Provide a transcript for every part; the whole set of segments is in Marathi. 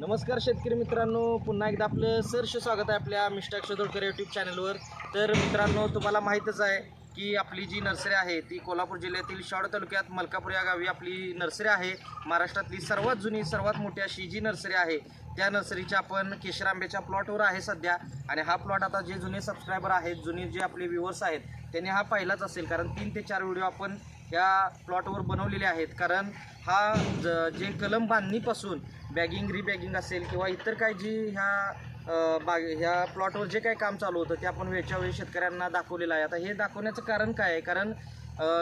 नमस्कार शेतकरी मित्रांनो पुन्हा एकदा आपलं सरश स्वागत आहे आपल्या मिस्टर शोधोडकर यूट्यूब चॅनलवर तर मित्रांनो तुम्हाला माहीतच आहे की आपली जी नर्सरी आहे ती कोल्हापूर जिल्ह्यातील शाड तालुक्यात मलकापूर या गावी आपली नर्सरी आहे. महाराष्ट्रातली सर्वात जुनी सर्वात मोठी अशी जी नर्सरी आहे त्या नर्सरीच्या आपण केशर आंब्याच्या प्लॉटवर आहे सध्या. आणि हा प्लॉट आता जे जुने सबस्क्रायबर आहेत जुने जे आपले व्ह्युअर्स आहेत त्याने हा पाहिलाच असेल कारण तीन ते चार व्हिडिओ आपण या प्लॉटवर बनवलेले आहेत. कारण हा ज जे कलम बांधणीपासून बॅगिंग रिबॅगिंग असेल किंवा इतर काय जी ह्या बाग ह्या प्लॉटवर जे काही काम चालू होतं ते आपण वेळच्या वेळी शेतकऱ्यांना दाखवलेलं आहे. आता हे दाखवण्याचं कारण काय आहे? कारण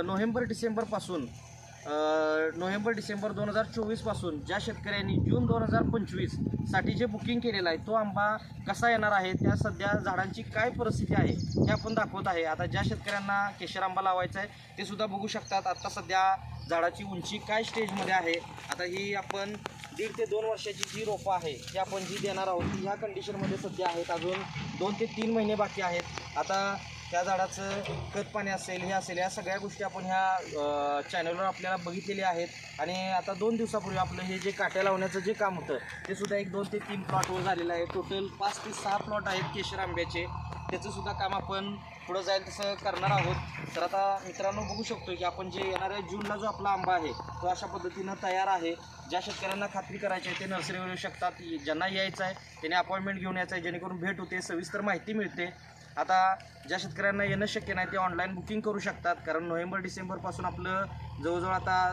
नोव्हेंबर डिसेंबरपासून नोव्हेंबर डिसेंबर दोन हजार चोवीसपासून ज्या शेतकऱ्यांनी जून दोन हजार पंचवीससाठी जे बुकिंग केलेलं आहे तो आंबा कसा येणार आहे त्या सध्या झाडांची काय परिस्थिती आहे हे आपण दाखवत आहे. आता ज्या शेतकऱ्यांना केशर आंबा लावायचा आहे ते सुद्धा बघू शकतात. आत्ता सध्या झाडाची उंची काय स्टेजमध्ये आहे आता ही आपण दीड ते दोन वर्षाची जी रोपं आहे ती आपण जी देणार आहोत. ती ह्या कंडिशनमध्ये सध्या आहेत अजून दोन ते तीन महिने बाकी आहेत. आता त्या झाडाचं खत पाणी असेल हे असेल या सगळ्या गोष्टी आपण ह्या चॅनलवर आपल्याला बघितलेल्या आहेत. आणि आता दोन दिवसापूर्वी आपलं हे जे काट्या लावण्याचं जे काम होतं ते सुद्धा एक दोन ते तीन प्लॉटवर झालेलं आहे. टोटल पाच ते सहा प्लॉट आहेत केशर आंब्याचे. त्याचंसुद्धा काम आपण पुढं जाईल तसं करणार आहोत. तर आता मित्रांनो बघू शकतो की आपण जे येणाऱ्या जूनला जो आपला आंबा आहे तो अशा पद्धतीनं तयार आहे. ज्या शेतकऱ्यांना खात्री करायची आहे ते नर्सरीवर येऊ शकतात. ज्यांना यायचं आहे त्यांनी अपॉइंटमेंट घेऊन यायचं आहे जेणेकरून भेट होते सविस्तर माहिती मिळते. आता ज्या शेतकऱ्यांना येणं शक्य नाही ते ऑनलाईन बुकिंग करू शकतात. कारण नोव्हेंबर डिसेंबरपासून आपलं जवळजवळ आता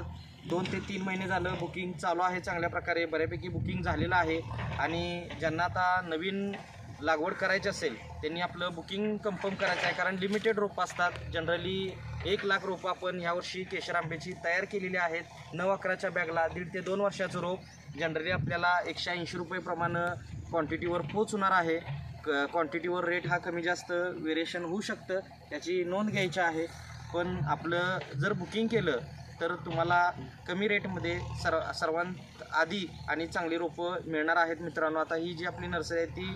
दोन ते तीन महिने झालं बुकिंग चालू आहे चांगल्या प्रकारे. बऱ्यापैकी बुकिंग झालेलं आहे. आणि ज्यांना आता नवीन लागवड करायची असेल त्यांनी आपलं बुकिंग कन्फर्म करायचं आहे. कारण लिमिटेड रोपं असतात. जनरली एक लाख रोपं आपण यावर्षी केशर आंब्याची तयार केलेली आहेत. नऊ अकराच्या बॅगला दीड ते दोन वर्षाचं रोप जनरली आपल्याला एकशे ऐंशी रुपयेप्रमाणे क्वांटिटीवर पोचणार आहे. क क्वांटिटीवर रेट हा कमी जास्त वेरिएशन होऊ शकतं. त्याची नोंद घ्यायची आहे. पण आपलं जर बुकिंग केलं तर तुम्हाला कमी रेटमध्ये सर्व सर्वांत आधी आणि चांगली रोपं मिळणार आहेत मित्रांनो. आता ही जी आपली नर्सरी आहे ती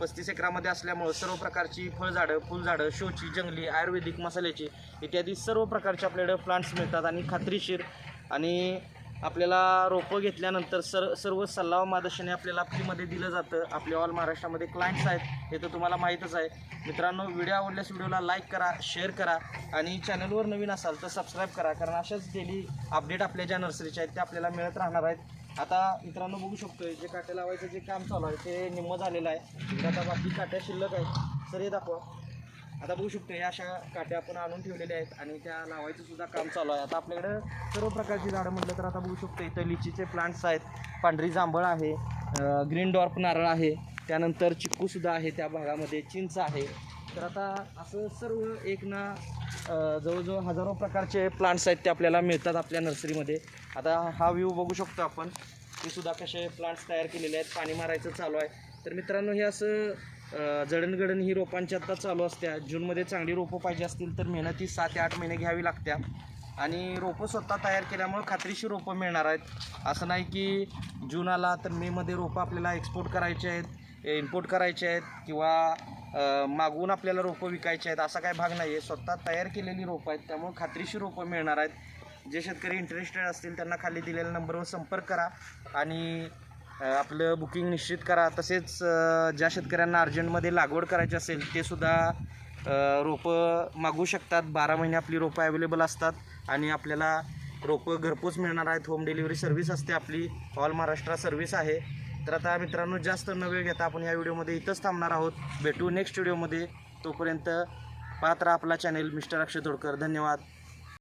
पस्तीस एकरामध्ये असल्यामुळं सर्व प्रकारची फळझाडं फुलझाडं शोची जंगली आयुर्वेदिक मसाल्याची इत्यादी सर्व प्रकारचे आपल्याकडं प्लांट्स मिळतात आणि खात्रीशीर आणि आपल्याला रोपं घेतल्यानंतर सर सर्व सल्ला व मार्गदर्शन आपल्याला फ्रीमध्ये दिलं जातं. आपल्या ऑल महाराष्ट्रामध्ये क्लायंट्स आहेत हे तर तुम्हाला माहीतच आहे. मित्रांनो व्हिडिओ आवडल्यास व्हिडिओला लाईक करा शेअर करा आणि चॅनलवर नवीन असाल तर सबस्क्राईब करा. कारण अशाच डेली अपडेट आपल्या ज्या नर्सरीच्या आहेत त्या आपल्याला मिळत राहणार आहेत. आता मित्रांनो बघू शकतोय जे काट्या लावायचं जे काम चालू आहे ते निम्म झालेलं आहे. आता बाकी काट्या शिल्लक आहेत. सर हे दाखवा. आता बघू शकतो या अशा काट्या आपण आणून ठेवलेल्या आहेत आणि त्या लावायचं सुद्धा काम चालू आहे. आता आपल्याकडं सर्व प्रकारची झाडं म्हटलं तर आता बघू शकतो इथं लिचीचे प्लांट्स आहेत पांढरी जांभळ आहे ग्रीन डॉर्प नारळ आहे त्यानंतर चिक्कूसुद्धा आहे त्या भागामध्ये चिंच आहे तर आता असं सर्व एक ना जवळजवळ हजारो प्रकारचे प्लांट्स आहेत ते आपल्याला मिळतात आपल्या नर्सरीमध्ये आता हा व्ह्यू बघू शकतो आपण. ते सुद्धा कसे प्लांट्स तयार केलेले आहेत पाणी मारायचं चालू आहे. तर मित्रांनो हे असं जडणगडण जडणघडण ही रोपांची आत्ता चालू असत्या. जूनमध्ये चांगली रोपं पाहिजे असतील तर मेहनती सात ते आठ महिने घ्यावी लागत्या. आणि रोपं स्वतः तयार केल्यामुळे खात्रीशीर रोपं मिळणार आहेत. असं नाही की जून आला तर मेमध्ये रोपं आपल्याला एक्सपोर्ट करायचे आहेत इम्पोर्ट करायचे आहेत किंवा मागून मागवून आपल्याला रोपं विकायचे आहेत असा काय भाग नाही आहे स्वतः तयार केलेली रोपं आहेत त्यामुळे खात्रीशीर रोपं मिळणार आहेत. जे शेतकरी इंटरेस्टेड असतील त्यांना खाली दिलेल्या नंबरवर संपर्क करा आणि आपलं बुकिंग निश्चित करा. तसेच ज्या शेतकऱ्यांना अर्जंटमध्ये लागवड करायची असेल ते सुद्धा रोपं मागू शकतात. बारा महिने आपली रोपं अवेलेबल असतात आणि आपल्याला रोपं घरपोच मिळणार आहेत. होम डिलिव्हरी सर्व्हिस असते आपली. ऑल महाराष्ट्रा सर्व्हिस आहे. तर आता मित्रांनो जास्त न वेळ घेता आपण या व्हिडिओमध्ये इथंच थांबणार आहोत. भेटू नेक्स्ट व्हिडिओमध्ये. तोपर्यंत पात्र आपला चॅनेल मिस्टर अक्षय तोडकर. धन्यवाद.